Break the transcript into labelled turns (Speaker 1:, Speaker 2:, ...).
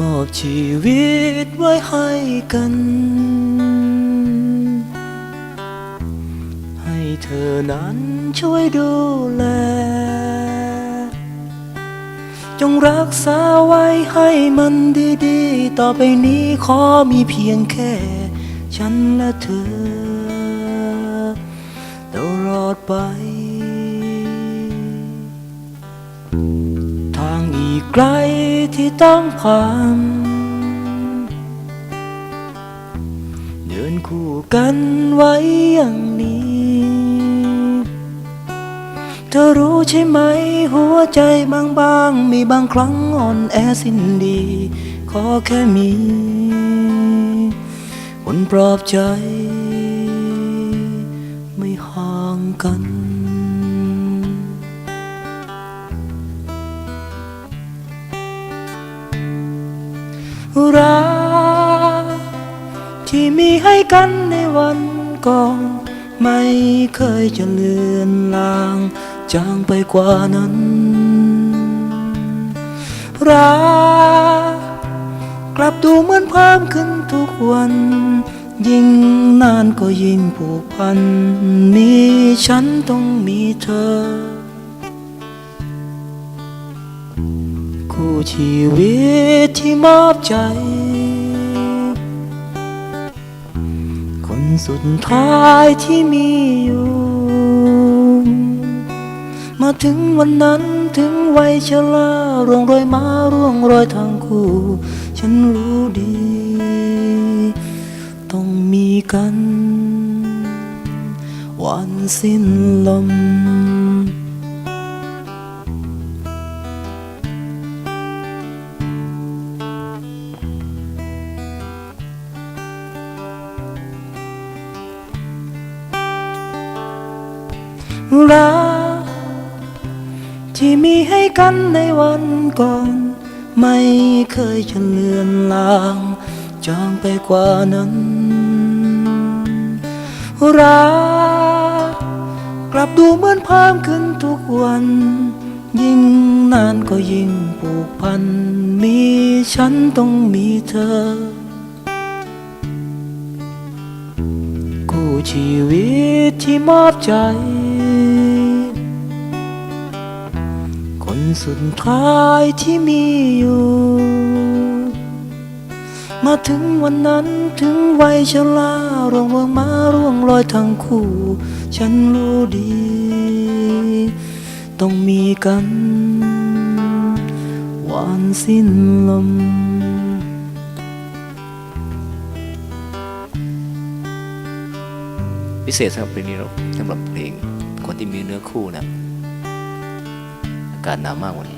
Speaker 1: มอบชีวิตไว้ให้กัน ให้เธอนั้นช่วยดูแล จงรักษาไว้ให้มันดีๆ ต่อไปนี้ขอมีเพียงแค่ ฉันและเธอ ตลอดไป ทางอีกไกล ที่ต้องผ่านเดินคู่กันไว้อย่างนี้ เธอรู้ใช่ไหม หัวใจบางบางมีบางครั้งอ่อนแอสิ้นดี ขอแค่มี คนปลอบใจ ไม่ห่างกัน รักที่มีให้กันในวันก่อน ไม่เคยจะเลือนลางจางไปกว่านั้น รักกลับดูเหมือนเพิ่มขึ้นทุกวัน ยิ่งนานก็ยิ่งผูกพัน มีฉันต้องมีเธอ คู่ชีวิตที่มอบใจ คนสุดท้ายที่มีอยู่ มาถึงวันนั้นถึงวัยชราร่วงโรยมาร่วงโรยทางคู่ ฉันรู้ดี ต้องมีกัน วันสิ้นลม รักที่มีให้กันในวันก่อน ไม่เคยจะเลือนลางจางไปกว่านั้น รักกลับดูเหมือนเพิ่มขึ้นทุกวัน ยิ่งนานก็ยิ่งผูกพัน มีฉันต้องมีเธอ คู่ชีวิตที่มอบใจ สุดท้ายที่มีอยู่ มาถึงวันนั้นถึงวัยชราร่วงเมืองมาร่วงลอยทั้งคู่ ฉันรู้ดี ต้องมีกันวันสิ้นลม
Speaker 2: พิเศษสำหรับเพลงนี้เราสำหรับเพลงคนที่มีเนื้อคู่นะ อา